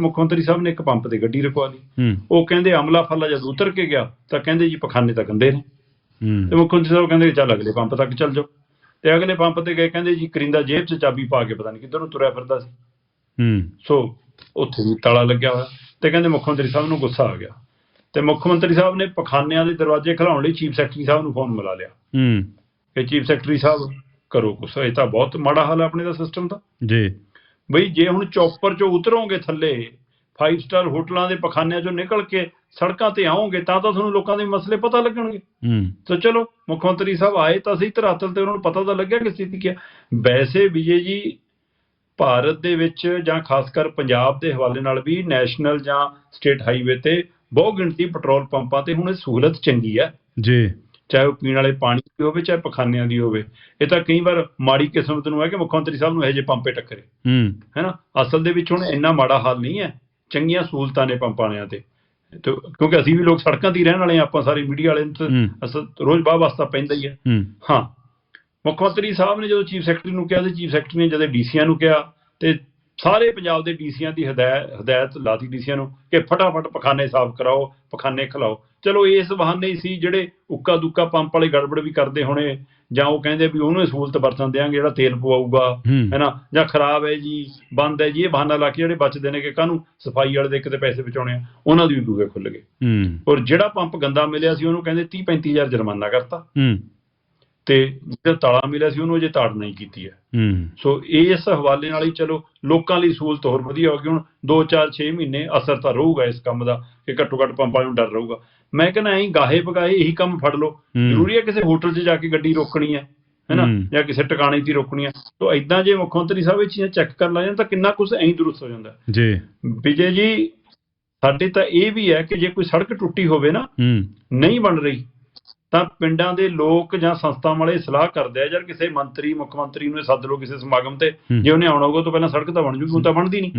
ਮੁੱਖ ਮੰਤਰੀ ਸਾਹਿਬ ਨੇ ਇੱਕ ਪੰਪ ਤੇ ਗੱਡੀ ਰਖਵਾ ਲਈ। ਉਹ ਕਹਿੰਦੇ ਅਮਲਾ ਫੱਲਾ ਜਦ ਉਤਰ ਕੇ ਗਿਆ ਤਾਂ ਕਹਿੰਦੇ ਜੀ ਪਖਾਨੇ ਤਾਂ ਗੰਦੇ ਨੇ। ਤੇ ਮੁੱਖ ਮੰਤਰੀ ਸਾਹਿਬ ਕਹਿੰਦੇ ਚੱਲ ਅਗਲੇ ਪੰਪ ਤੱਕ ਚੱਲ ਜਾਓ। ਤੇ ਅਗਲੇ ਪੰਪ ਤੇ ਗਏ ਕਹਿੰਦੇ ਜੀ ਕਰਿੰਦਾ ਜੇਬ 'ਚ ਚਾਬੀ ਪਾ ਕੇ ਪਤਾ ਨਹੀਂ ਕਿੱਧਰ ਨੂੰ ਤੁਰਿਆ ਫਿਰਦਾ ਸੀ। ਹੂੰ। ਸੋ ਉੱਥੇ ਵੀ ਤਾਲਾ ਲੱਗਿਆ ਹੋਇਆ। ਤੇ ਕਹਿੰਦੇ ਮੁੱਖ ਮੰਤਰੀ ਸਾਹਿਬ ਨੂੰ ਗੁੱਸਾ ਆ ਗਿਆ। ਤੇ ਮੁੱਖ ਮੰਤਰੀ ਸਾਹਿਬ ਨੇ ਪਖਾਨਿਆਂ ਦੇ ਦਰਵਾਜ਼ੇ ਖਿਲਾਉਣ ਲਈ ਚੀਫ ਸੈਕਟਰੀ ਸਾਹਿਬ ਨੂੰ ਫੋਨ ਮਿਲਾ ਲਿਆ। ਹੂੰ। ਕਿ ਚੀਫ ਸੈਕਟਰੀ ਸਾਹਿਬ ਕਰੋ ਕੁਛ ਇਹ ਤਾਂ ਬਹੁਤ ਮਾੜਾ ਹਾਲ ਹੈ ਆਪਣੇ ਦਾ ਸਿਸਟਮ ਦਾ ਜੀ। ਬਈ ਜੇ ਹੁਣ ਚੌਪਰ 'ਚੋਂ ਉਤਰੋਗੇ ਥੱਲੇ 5 ਸਟਾਰ ਹੋਟਲਾਂ ਦੇ ਪਖਾਨਿਆਂ 'ਚੋਂ ਨਿਕਲ ਕੇ ਸੜਕਾਂ ਤੇ ਆਓਗੇ ਤਾਂ ਤਾਂ ਤੁਹਾਨੂੰ ਲੋਕਾਂ ਦੇ ਮਸਲੇ ਪਤਾ ਲੱਗਣਗੇ। ਹੂੰ। ਤਾਂ ਚਲੋ ਮੁੱਖ ਮੰਤਰੀ ਸਾਹਿਬ ਆਏ ਤਾਂ ਸਹੀ ਧਰਾਤਲ ਤੇ ਉਹਨਾਂ ਨੂੰ ਪਤਾ ਤਾਂ ਲੱਗਿਆ ਕਿ ਸਥਿਤੀ ਕੀ ਹੈ ਵੈਸੇ ਵਿਜੇ ਜੀ ਭਾਰਤ ਦੇ ਵਿੱਚ ਜਾਂ ਖਾਸ ਕਰ ਪੰਜਾਬ ਦੇ ਹਵਾਲੇ ਨਾਲ ਵੀ ਨੈਸ਼ਨਲ ਜਾਂ ਸਟੇਟ ਹਾਈਵੇ ਤੇ ਬਹੁ ਗਿਣਤੀ ਪੈਟਰੋਲ ਪੰਪਾਂ ਤੇ ਹੁਣ ਇਹ ਸਹੂਲਤ ਚੰਗੀ ਹੈ ਜੀ। ਚਾਹੇ ਉਹ ਪੀਣ ਵਾਲੇ ਪਾਣੀ ਦੀ ਹੋਵੇ ਚਾਹੇ ਪਖਾਨਿਆਂ ਦੀ ਹੋਵੇ। ਇਹ ਤਾਂ ਕਈ ਵਾਰ ਮਾੜੀ ਕਿਸਮਤ ਨੂੰ ਹੈ ਕਿ ਮੁੱਖ ਮੰਤਰੀ ਸਾਹਿਬ ਨੂੰ ਇਹੋ ਜਿਹੇ ਪੰਪੇ ਟੱਕਰੇ। ਹੂੰ। ਹੈਨਾ? ਅਸਲ ਦੇ ਵਿੱਚ ਹੁਣ ਇੰਨਾ ਮਾੜਾ ਹਾਲ ਨਹੀਂ ਹੈ। ਚੰਗੀਆਂ ਸਹੂਲਤਾਂ ਨੇ ਪੰਪਾਂ ਵਾਲਿਆਂ ਤੇ। ਕਿਉਂਕਿ ਅਸੀਂ ਵੀ ਲੋਕ ਸੜਕਾਂ ਤੇ ਰਹਿਣ ਵਾਲੇ ਆਪਾਂ ਸਾਰੇ ਮੀਡੀਆ ਵਾਲੇ ਨੂੰ ਅਸਲ ਰੋਜ਼ ਬਾਹ ਵਾਸਤਾ ਪੈਂਦਾ ਹੀ ਹੈ। ਹੂੰ। ਹਾਂ। ਮੁੱਖ ਮੰਤਰੀ ਸਾਹਿਬ ਨੇ ਜਦੋਂ ਚੀਫ ਸੈਕਟਰੀ ਨੂੰ ਕਿਹਾ ਤੇ ਚੀਫ ਸੈਕਟਰੀ ਨੇ ਜਦੋਂ ਡੀਸੀਆਂ ਨੂੰ ਕਿਹਾ ਤੇ ਸਾਰੇ ਪੰਜਾਬ ਦੇ ਡੀਸੀਆਂ ਦੀ ਹਦਾਇਤ ਹਦਾਇਤ ਲਾਤੀ ਡੀਸੀਆਂ ਨੂੰ ਕਿ ਫਟਾਫਟ ਪਖਾਨੇ ਸਾਫ਼ ਕਰਾਓ ਪਖਾਨੇ ਖਿਲਾਓ। ਚਲੋ ਇਸ ਬਹਾਨੇ ਸੀ ਜਿਹੜੇ ਉੱਕਾ ਦੁੱਕਾ ਪੰਪ ਵਾਲੇ ਗੜਬੜ ਵੀ ਕਰਦੇ ਹੋਣੇ ਜਾਂ ਉਹ ਕਹਿੰਦੇ ਵੀ ਉਹਨੂੰ ਸਹੂਲਤ ਵਰਤਣ ਦਿਆਂਗੇ ਜਿਹੜਾ ਤੇਲ ਪਵਾਊਗਾ ਹੈਨਾ ਜਾਂ ਖਰਾਬ ਹੈ ਜੀ ਬੰਦ ਹੈ ਜੀ ਇਹ ਬਹਾਨਾ ਲਾ ਕੇ ਜਿਹੜੇ ਬਚਦੇ ਨੇ ਕਿ ਕਾਹਨੂੰ ਸਫ਼ਾਈ ਵਾਲੇ ਦੇ ਕਿਤੇ ਪੈਸੇ ਬਚਾਉਣੇ ਆ ਉਹਨਾਂ ਦੀ ਵੀ ਦੂਏ ਖੁੱਲ ਗਏ। ਔਰ ਜਿਹੜਾ ਪੰਪ ਗੰਦਾ ਮਿਲਿਆ ਸੀ ਉਹਨੂੰ ਕਹਿੰਦੇ 30 35000 ਜੁਰਮਾਨਾ ਕਰਤਾ। ਤੇ ਜਿਹੜਾ ਤਾਲਾ ਮਿਲਿਆ ਸੀ ਉਹਨੂੰ ਅਜੇ ਤਾੜ ਨਹੀਂ ਕੀਤੀ ਹੈ। ਹੂੰ। ਸੋ ਇਸ ਹਵਾਲੇ ਨਾਲ ਹੀ ਚਲੋ ਲੋਕਾਂ ਲਈ ਸਹੂਲਤ ਹੋਰ ਵਧੀਆ ਹੋ ਗਈ ਹੁਣ 2 4 6 ਮਹੀਨੇ ਅਸਰ ਤਾਂ ਰਹੂਗਾ ਇਸ ਕੰਮ ਦਾ ਕਿ ਘੱਟੋ ਘੱਟ ਪੰਪਾਂ ਨੂੰ ਡਰ ਰਹੂਗਾ। ਮੈਂ ਕਹਿੰਦਾ ਐਂ ਗਾਹੇ ਬਗਾਏ ਇਹੀ ਕੰਮ ਫੜ ਲਓ। ਜ਼ਰੂਰੀ ਹੈ ਕਿਸੇ ਹੋਟਲ 'ਚ ਜਾ ਕੇ ਗੱਡੀ ਰੋਕਣੀ ਹੈ ਹੈਨਾ। ਜਾਂ ਕਿਸੇ ਟਿਕਾਣੇ 'ਤੇ ਰੋਕਣੀ ਹੈ। ਸੋ ਐਦਾਂ ਜੇ ਮੁੱਖ ਮੰਤਰੀ ਸਾਹਿਬ ਇਹ ਚੀਜ਼ਾਂ ਚੈੱਕ ਕਰਨ ਲੱਗ ਜਾਣ ਤਾਂ ਕਿੰਨਾ ਕੁਝ ਐਂ ਦਰੁਸਤ ਹੋ ਜਾਂਦਾ। ਜੀ। ਵਿਜੇ ਜੀ ਸਾਡੇ ਤਾਂ ਇਹ ਵੀ ਹੈ ਕਿ ਜੇ ਕੋਈ ਸੜਕ ਟੁੱਟੀ ਹੋਵੇ ਨਾ ਹੂੰ। ਨਹੀਂ ਬਣ ਰਹੀ ਤਾਂ ਪਿੰਡਾਂ ਦੇ ਲੋਕ ਜਾਂ ਸੰਸਥਾਵਾਂ ਵਾਲੇ ਸਲਾਹ ਕਰਦੇ ਆ ਯਾਰ ਕਿਸੇ ਮੰਤਰੀ ਮੁੱਖ ਮੰਤਰੀ ਨੂੰ ਇਹ ਸੱਦ ਲਓ ਕਿਸੇ ਸਮਾਗਮ ਤੇ। ਜੇ ਉਹਨੇ ਆਉਣਾ ਹੋਊਗਾ ਤਾਂ ਪਹਿਲਾਂ ਸੜਕ ਤਾਂ ਬਣ ਜੂਗੀ ਹੁਣ ਤਾਂ ਬਣਦੀ ਨਹੀਂ।